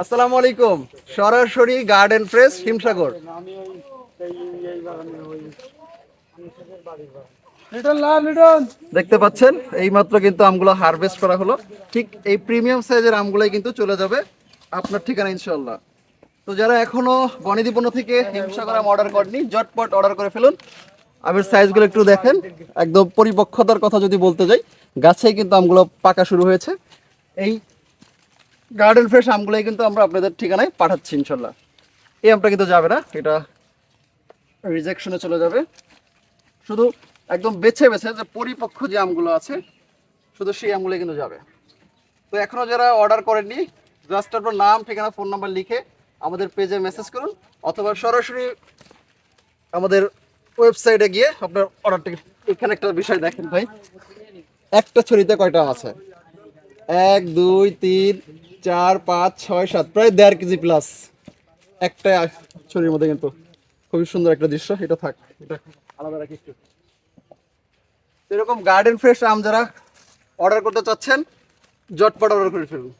আসসালামু আলাইকুম। সরাসরি গার্ডেন ফ্রেশ হিমসাগর। এই এই দেখতে পাচ্ছেন এইমাত্র কিন্তু আমগুলো হারভেস্ট করা হলো। ঠিক এই প্রিমিয়াম সাইজের আমগুলাই কিন্তু চলে যাবে আপনার ঠিকানা ইনশাল্লাহ তো যারা এখনও বনিদি পণ্য থেকে হিমসাগর আম অর্ডার করেনি জটপট অর্ডার করে ফেলুন। আমের সাইজগুলো একটু দেখেন। একদম পরিপক্কতার কথা যদি বলতে যাই গাছেই কিন্তু আমগুলো পাকা শুরু হয়েছে। এই গার্ডেন ফ্রেশ আমগুলোই কিন্তু আমরা আপনাদের ঠিকানায় পাঠাচ্ছি, ইনশাল্লাহ। এই আমটা কিন্তু যাবে না, এটা রিজেকশনে চলে যাবে। শুধু একদম বেছে বেছে যে পরিপক্ক যে আমগুলো আছে, শুধু সেই আমগুলো কিন্তু যাবে। তো এখনও যারা অর্ডার করেননি জাস্ট আপনার নাম, ঠিকানা ফোন নাম্বার লিখে আমাদের পেজে মেসেজ করুন, অথবা সরাসরি আমাদের ওয়েবসাইটে গিয়ে আপনার অর্ডারটি এখানে একটা বিষয় দেখেন ভাই। একটা ছড়িতে কয়টা আছে? এক, দুই, তিন, চার, পাঁচ, ছয়, সাত, প্রায় দেড় কেজি প্লাস একটা ছড়ির মধ্যে কিন্তু। খুবই সুন্দর একটা দৃশ্য, এটা থাক। আলাদা রাখি একটু। এরকম গার্ডেন ফ্রেশ আম যারা অর্ডার করতে চাচ্ছেন, জটপট অর্ডার করে ফেলুন।